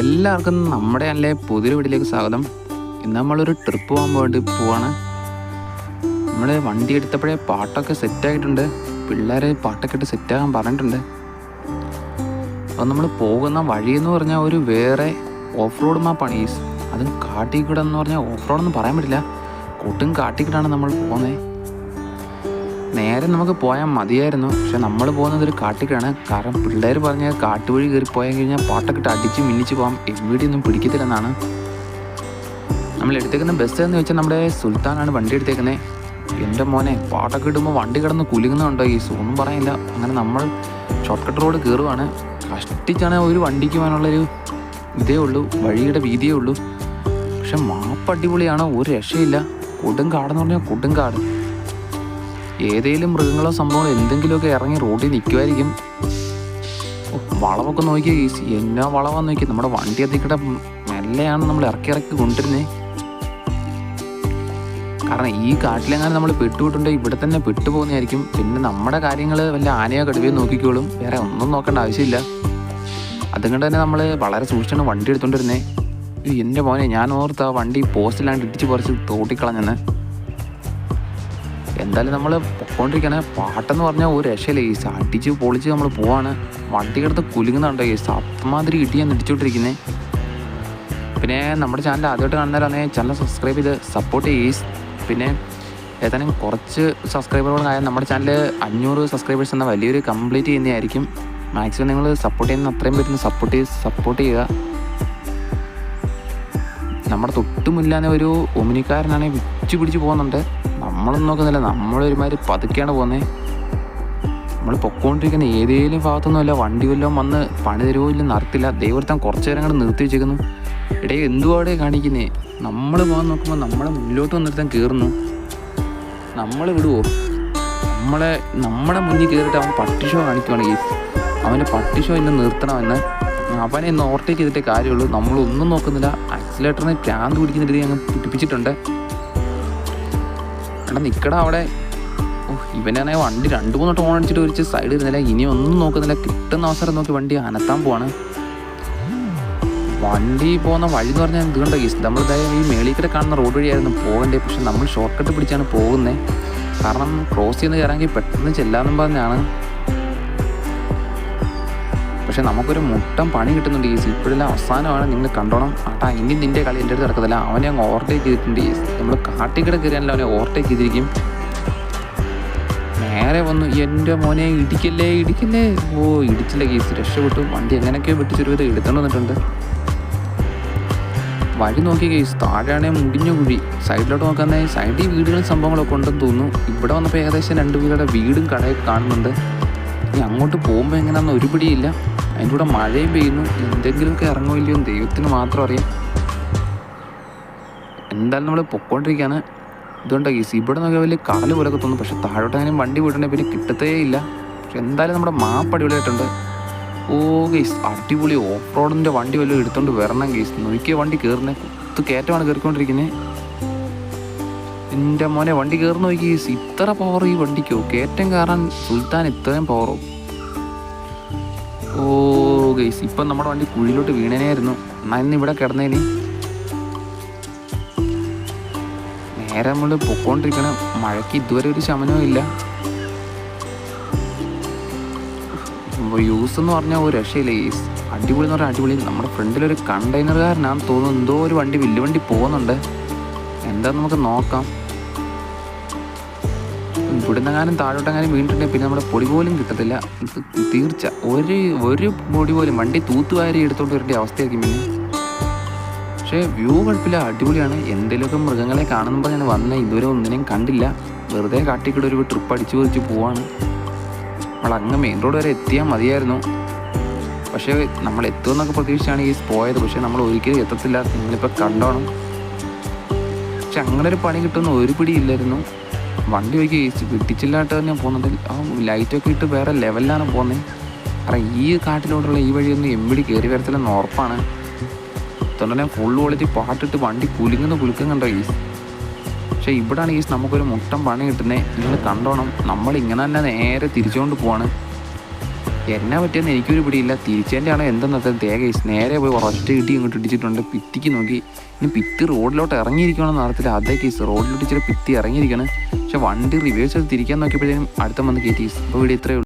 എല്ലാവർക്കും നമ്മുടെ അല്ലെ പുതിയൊരു വീട്ടിലേക്ക് സ്വാഗതം. ഇന്ന് നമ്മളൊരു ട്രിപ്പ് പോകാൻ വേണ്ടി പോവാണ്. നമ്മൾ വണ്ടി എടുത്തപ്പോഴേ പാട്ടൊക്കെ സെറ്റായിട്ടുണ്ട് പിള്ളേർ പാട്ടൊക്കെ ഇട്ട് സെറ്റാകാൻ പറഞ്ഞിട്ടുണ്ട്. അപ്പം നമ്മൾ പോകുന്ന വഴി എന്ന് പറഞ്ഞാൽ ഒരു വേറെ ഓഫ് റോഡ് മാപ്പാണ് ഈ അതും കാട്ടിക്കിടെന്ന് പറഞ്ഞാൽ ഓഫ് റോഡൊന്നും പറയാൻ പറ്റില്ല. കൂട്ടും കാട്ടിക്കിടാണ് നമ്മൾ പോകുന്നത് നേരെ നമുക്ക് പോയാൽ മതിയായിരുന്നു. പക്ഷെ നമ്മൾ പോകുന്നത് ഒരു കാട്ടിക്കാണ്. കാരണം പിള്ളേർ പറഞ്ഞ കാട്ടുവഴി കയറി പോയാൽ കഴിഞ്ഞാൽ പാട്ടൊക്കെ അടിച്ച് മിന്നിച്ച് പോകാം എവിടെയൊന്നും പിടിക്കത്തില്ലെന്നാണ്. നമ്മൾ എടുത്തേക്കുന്ന ബസ് എന്ന് വെച്ചാൽ നമ്മുടെ സുൽത്താനാണ് വണ്ടി എടുത്തേക്കുന്നത് എന്റെ മോനെ പാട്ടൊക്കെ ഇടുമ്പോൾ വണ്ടി കിടന്ന് കുലുങ്ങുന്നുണ്ടോ ഈ ഒന്നും പറയില്ല അങ്ങനെ നമ്മൾ ഷോർട്ട് കട്ട് റോഡ് കയറുവാണ് കഷ്ടിച്ചാണ് ഒരു വണ്ടിക്ക് പോകാനുള്ളൊരു ഇതേ ഉള്ളൂ വഴിയുടെ വീതിയേ ഉള്ളൂ. പക്ഷെ മാപ്പ് അടിപൊളിയാണ് ഒരു രക്ഷയില്ല. കൊടും കാടെന്ന് പറഞ്ഞാൽ കൊടും കാട് ഏതെങ്കിലും മൃഗങ്ങളോ സംഭവങ്ങളോ എന്തെങ്കിലുമൊക്കെ ഇറങ്ങി റോഡിൽ നിൽക്കുമായിരിക്കും. വളവൊക്കെ നോക്കിയാൽ ഈസി എന്നാ വളവാന്ന് നോക്കി നമ്മുടെ വണ്ടി അതിക്കടെ മെല്ലെയാണ് നമ്മൾ ഇറക്കി ഇറക്കി കൊണ്ടിരുന്നേ കാരണം ഈ കാട്ടിലെങ്ങാനും നമ്മൾ പെട്ടുവിട്ടുണ്ടെങ്കിൽ ഇവിടെ തന്നെ പെട്ടുപോകുന്നതായിരിക്കും. പിന്നെ നമ്മുടെ കാര്യങ്ങൾ വല്ല ആനയോ കടുവയോ നോക്കിക്കോളും. വേറെ ഒന്നും നോക്കേണ്ട ആവശ്യമില്ല. അതുകൊണ്ട് തന്നെ നമ്മൾ വളരെ സൂക്ഷിച്ചാണ് വണ്ടി എടുത്തോണ്ടിരുന്നേ ഈ എന്റെ മോനെ ഞാൻ ഓർത്ത് ആ വണ്ടി പോസ്റ്റിലാണ്ട് ഇടിച്ച് പറിച്ച് തോട്ടിക്കളഞ്ഞെന്ന്. എന്തായാലും നമ്മൾ പൊക്കോണ്ടിരിക്കണേ. പാട്ടെന്ന് പറഞ്ഞാൽ ഒരു രക്ഷയില്ല. ഈ അടിച്ച് പൊളിച്ച് നമ്മൾ പോവാണ്. വണ്ടി കിടത്ത് കുലുങ്ങുന്നുണ്ടോ? ഈ സത്മാതിരി ഇടിയാൻ ഇടിച്ചോണ്ടിരിക്കുന്നേ. പിന്നെ നമ്മുടെ ചാനൽ ആദ്യമായിട്ട് കാണുന്നവരാണെങ്കിൽ ചാനൽ സബ്സ്ക്രൈബ് ചെയ്ത് സപ്പോർട്ട് ചെയ്യ്. പിന്നെ ഏതാനും കുറച്ച് സബ്സ്ക്രൈബറുകളായ നമ്മുടെ ചാനൽ അഞ്ഞൂറ് സബ്സ്ക്രൈബേഴ്സ് എന്ന വലിയൊരു കംപ്ലീറ്റ് ചെയ്യുന്നതായിരിക്കും. മാക്സിമം നിങ്ങൾ സപ്പോർട്ട് ചെയ്യുന്ന അത്രയും പറ്റുന്ന സപ്പോർട്ട് ചെയ്ത് സപ്പോർട്ട് ചെയ്യുക. നമ്മുടെ തൊട്ടുമില്ലാതെ ഒരു ഒമിനിക്കാരനാണെങ്കിൽ വിച്ചു പിടിച്ച് പോകുന്നുണ്ട്. നമ്മളൊന്നും നോക്കുന്നില്ല. നമ്മളൊരുമാതിരി പതുക്കെയാണ് പോകുന്നത് നമ്മൾ പൊക്കോണ്ടിരിക്കുന്ന ഏതേലും ഭാഗത്തൊന്നുമല്ല. വണ്ടി വല്ലതും വന്ന് പണി തരുമോ ഇല്ല നിർത്തില്ല ദൈവത്താൻ കുറച്ച് നേരം കൂടെ നിർത്തി വെച്ചേക്കുന്നു ഇടയിൽ എന്തുവാടേ കാണിക്കുന്നേ? നമ്മൾ പോകാൻ നോക്കുമ്പോൾ നമ്മളെ മുന്നിലോട്ട് വന്നിരുത്താൻ കയറുന്നു നമ്മൾ വിടുവോ നമ്മളെ നമ്മുടെ മുന്നിൽ കയറിയിട്ട് അവൻ പട്ടിഷോ കാണിക്കുവാണെങ്കിൽ അവന്റെ പട്ടിഷോ എന്നെ നിർത്തണമെന്ന്. അവനെ ഇന്ന് ഓവർടേക്ക് ചെയ്തിട്ടേ കാര്യമുള്ളൂ. നമ്മളൊന്നും നോക്കുന്നില്ല. അക്സിലേറ്ററിനെ പ്രാന്ത് പിടിക്കുന്ന രീതി അങ്ങ് പിടിപ്പിച്ചിട്ടുണ്ട്. എടാ നിക്കടാ അവിടെ. ഓ ഇവനാണെ വണ്ടി രണ്ട് മൂന്ന് ടോൺ അടിച്ചിട്ട് ഒരിച്ച് സൈഡ് ഇരുന്നില്ല. ഇനി ഒന്നും നോക്കുന്നില്ല. കിട്ടുന്ന അവസരം നോക്കി വണ്ടി അനത്താൻ പോവാണ്. വണ്ടി പോകുന്ന വഴി എന്ന് പറഞ്ഞാൽ എന്തുകൊണ്ടാ ഈ നമ്മൾ ഈ മേളിക്കടെ കാണുന്ന റോഡ് വഴിയായിരുന്നു പോകണ്ടേ പക്ഷെ നമ്മൾ ഷോർട്ട് കട്ട് പിടിച്ചാണ് പോകുന്നത് കാരണം ക്രോസ് ചെയ്യുന്ന കയറാമെങ്കിൽ പെട്ടെന്ന് ചെല്ലാമെന്നും പറഞ്ഞാണ്. പക്ഷെ നമുക്കൊരു മുട്ടം പണി കിട്ടുന്നുണ്ട് ഈ ഇപ്പോഴെല്ലാം അവസാനമാണ് നിങ്ങൾ കണ്ടോണം. ആട്ടാ ഇനി നിന്റെ കളി എന്റെ അടുത്ത് നടക്കത്തില്ല. അവനെ അങ്ങ് ഓവർടേക്ക് ചെയ്തിട്ടുണ്ട്. ഈ നമ്മൾ കാട്ടിക്കട കയറിയാണല്ലോ അവനെ ഓവർടേക്ക് ചെയ്തിരിക്കും. നേരെ വന്നു. എന്റെ മോനെ ഇടിക്കല്ലേ ഇടിക്കല്ലേ? ഓ ഇടിച്ചില്ല കേസ്. രക്ഷപ്പെട്ടു. വണ്ടി എങ്ങനെയൊക്കെയോ വെട്ടിച്ചൊരു വിധം എടുത്തോണ്ട് വന്നിട്ടുണ്ട്. വഴി നോക്കിയ കേസ്. താഴെയാണെങ്കിൽ മുടിഞ്ഞ കുഴി. സൈഡിലോട്ട് നോക്കാന്നേ സൈഡിൽ വീടുകളും സംഭവങ്ങളൊക്കെ ഉണ്ടെന്ന് തോന്നുന്നു. ഇവിടെ വന്നപ്പോൾ ഏകദേശം രണ്ട് വീടുകളുടെ വീടും കടയൊക്കെ കാണുന്നുണ്ട്. ഇനി അങ്ങോട്ട് പോകുമ്പോൾ എങ്ങനെയാണെന്ന് ഒരു പിടിയില്ല അതിന്റെ കൂടെ മഴയും പെയ്യുന്നു. എന്തെങ്കിലുമൊക്കെ ഇറങ്ങോ ഇല്ലയോ ദൈവത്തിന് മാത്രം അറിയാം. എന്തായാലും നമ്മൾ പൊക്കോണ്ടിരിക്കുകയാണ് ഇതുകൊണ്ടാണ് കേസ് ഇവിടെ നോക്കിയാൽ വലിയ കടൽ പോലൊക്കെ തോന്നും. പക്ഷേ താഴോട്ട് അങ്ങനെ വണ്ടി പോയിട്ടുണ്ടെങ്കിൽ പിന്നെ കിട്ടത്തേ ഇല്ല. പക്ഷെ എന്തായാലും നമ്മുടെ മാപ്പ് അടിപൊളിയായിട്ടുണ്ട്. ഓ ഗേസ് അടിപൊളി ഓഫ് റോഡിന്റെ വണ്ടി വല്ലതും എടുത്തുകൊണ്ട് വരണം ഗേസ്. നോക്കിയ വണ്ടി കയറുന്നത് കുത്ത് കയറ്റമാണ് കയറിക്കൊണ്ടിരിക്കുന്നത് എന്റെ മോനെ വണ്ടി കയറുന്ന നോക്കി ഗേസ്. ഇത്ര പവർ ഈ വണ്ടിക്കോ. കയറ്റം കയറാൻ സുൽത്താൻ ഇത്രയും പവറോ ഓ ഗേസ് ഇപ്പം നമ്മുടെ വണ്ടി കുഴിയിലോട്ട് വീണേനായിരുന്നു. എന്നാൽ ഇന്ന് ഇവിടെ കിടന്നേനെ. നേരെ നമ്മൾ പൊക്കോണ്ടിരിക്കണം. മഴയ്ക്ക് ഇതുവരെ ഒരു ശമനവും ഇല്ല. യൂസ് എന്ന് പറഞ്ഞാൽ ഒരു രക്ഷയില്ല? ഈ അടിപൊളി എന്ന് പറഞ്ഞാൽ അടിപൊളി. നമ്മുടെ ഫ്രണ്ടിലൊരു കണ്ടെയ്നറുകാരനാണെന്ന് തോന്നുന്നു. എന്തോ ഒരു വണ്ടി വലിയ വണ്ടി പോകുന്നുണ്ട്. എന്താ നമുക്ക് നോക്കാം. ഇവിടുന്നെങ്ങാനും താഴോട്ടെങ്ങാനും വീണിട്ടുണ്ടെങ്കിൽ പിന്നെ നമ്മുടെ പൊടി പോലും കിട്ടത്തില്ല. തീർച്ച. ഒരു ഒരു പൊടി പോലും വണ്ടി തൂത്തുവാരി എടുത്തോണ്ട് വരേണ്ട അവസ്ഥയായിരിക്കും പിന്നെ. പക്ഷേ വ്യൂ കുഴപ്പമില്ല. അടിപൊളിയാണ്. എന്തെങ്കിലുമൊക്കെ മൃഗങ്ങളെ കാണുമ്പോൾ ഞാൻ വന്ന ഇതുവരെ ഒന്നിനെയും കണ്ടില്ല. വെറുതെ കാട്ടിക്കൂടെ ഒരു ട്രിപ്പ് അടിച്ചു പൊതിച്ച് പോവാണ്. നമ്മൾ അങ്ങ് മെയിൻ റോഡ് വരെ എത്തിയാൽ മതിയായിരുന്നു. പക്ഷേ നമ്മൾ എത്തുമെന്നൊക്കെ പ്രതീക്ഷിച്ചാണ് ഈ പോയത്. പക്ഷേ നമ്മൾ ഒരിക്കലും എത്തത്തില്ല. നിങ്ങളിപ്പോൾ കണ്ടോണം. പക്ഷെ അങ്ങനെ ഒരു പണി കിട്ടുന്ന ഒരു പിടിയില്ലായിരുന്നു വണ്ടി വയ്ക്ക് കിട്ടിച്ചില്ലാട്ട് തന്നെ പോകുന്നത് ആ ലൈറ്റൊക്കെ ഇട്ട് വേറെ ലെവലിലാണ് പോകുന്നത് കാരണം ഈ കാട്ടിലോട്ടുള്ള ഈ വഴിയൊന്നും എമ്മിടി കയറി വരത്തില്ലെന്ന് ഉറപ്പാണ്. ഞാൻ ഫുൾ ക്വാളിറ്റി പാട്ടിട്ട് വണ്ടി കുലുങ്ങുന്ന കുലുക്കം കണ്ടോ ഈ പക്ഷേ ഇവിടാണ് ഈ നമുക്കൊരു മുട്ടം പണി കിട്ടുന്നത് നിങ്ങൾ കണ്ടോണം. നമ്മൾ ഇങ്ങനെ തന്നെ നേരെ തിരിച്ചുകൊണ്ട് പോവാണ്. എന്നാ പറ്റിയെന്ന് എനിക്കൊരു പിടിയില്ല. തിരിച്ചതിന്റെ ആണോ തേക തേകേസ് നേരെ പോയി ഒറ്റ കിട്ടി ഇങ്ങോട്ട് ഇടിച്ചിട്ടുണ്ട്. പിത്തിക്ക് നോക്കി. ഇനി പിത്തി റോഡിലോട്ട് ഇറങ്ങിയിരിക്കണമെന്ന് അറിയത്തില്ല. അതേ കേസ് റോഡിലോട്ട് ഇച്ചിരി പിത്തി ഇറങ്ങിയിരിക്കണം. പക്ഷെ വണ്ടി റിവേഴ്സ് ചെയ്ത് തിരിക്കാൻ നോക്കിയപ്പോഴത്തേനും അടുത്ത വന്ന് കയറ്റി അപ്പോൾ ഇവിടെ ഇത്രയേ